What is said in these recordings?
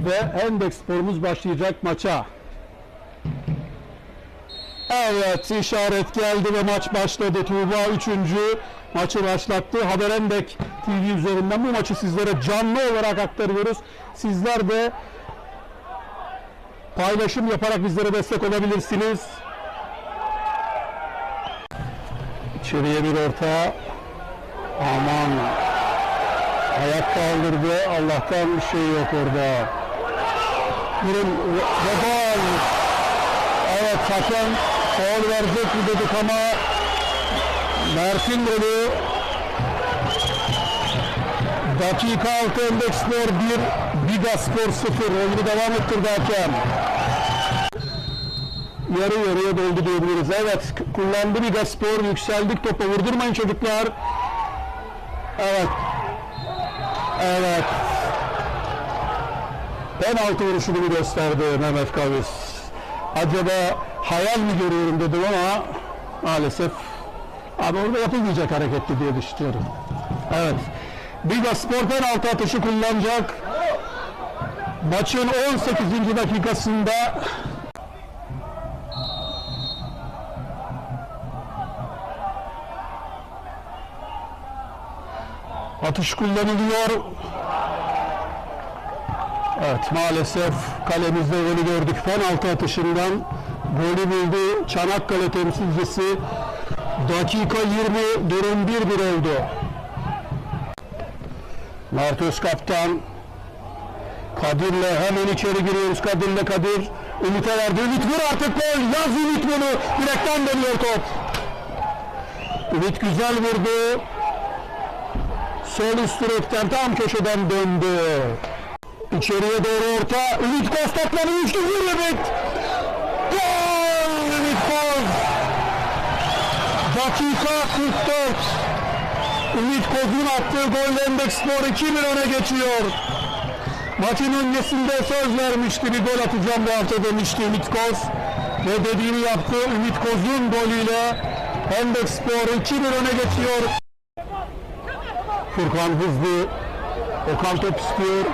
Ve Hendek sporumuz başlayacak maça. Evet işaret geldi ve maç başladı. Tuğba 3. maçı başlattı. Haber Hendek TV üzerinden bu maçı sizlere canlı olarak aktarıyoruz. Sizler de paylaşım yaparak bizlere destek olabilirsiniz. İçeriye bir orta. Aman. Ayak kaldırdı. Allah'tan bir şey yok orada. Durun. ve- ve gol. Evet hakem faul verecek mi dedik ama Mersin golü. Dakika 6 Endek Spor 1 Biga Spor 0 oyunu devam ettirdi hakem yarı yarıya doldu diyebiliriz. Evet kullandı Biga Spor. Yükseldik topa. Vurdurmayın çocuklar. Evet. Evet penaltı vuruşunu gösterdi Mehmet Kavis acaba hayal mi görüyorum dedim ama maalesef abi orada yapılmayacak hareketti diye düşünüyorum. Evet. Biga Spor penaltı atışı kullanacak. Maçın 18. dakikasında atış kullanılıyor. Evet maalesef kalemizde golü gördük. Penaltı atışından golü buldu Çanakkale temsilcisi. Dakika 20 durum 1-1 oldu. Mert Özkaptan Kadir'le hemen içeri giriyoruz. Kadir'le Kadir Ümit'e verdi. Ümit vur artık gol. Yaz Ümit bunu. Direkten dönüyor top. Ümit güzel vurdu. Sol üst direkten tam köşeden döndü. İçeriye doğru orta. Ümit Koz toplanı üçlü vur Ümit. Gol! Ümit Koz. Dakika 44. Ümit Koz'un attığı golle Endek Spor 2-1 öne geçiyor. Maçın öncesinde söz vermişti bir gol atacağım bu hafta demişti Ümit Koz. Ve dediğini yaptı. Ümit Koz'un golüyle Endek Spor 2-1 öne geçiyor. Furkan hızlı. Okan top istiyor.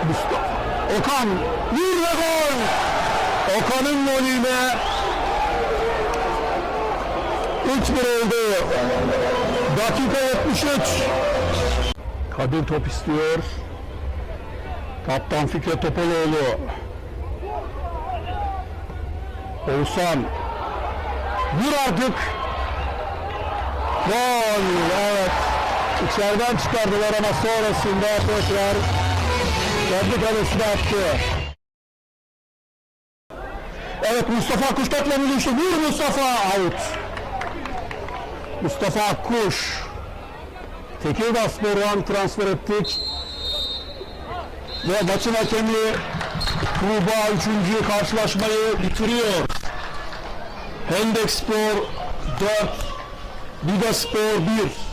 Okan bir ve gol. Okan'ın golüyle 3-1 oldu. Dakika 73. Kadir top istiyor. Kaptan Fikret Topaloğlu. Oğuzhan. Vur artık. Gol. Evet. İçeriden çıkardılar ama sonrasında tekrar kendi kalesine attı. Evet Mustafa Akkuş topla buluştu. Vur Mustafa. Out. Mustafa Akkuş. Tekirdağ Spor'dan transfer ettik. Ve maçın hakemi Tuğba 3. karşılaşmayı bitiriyor. Hendek Spor 4, Biga Spor 1.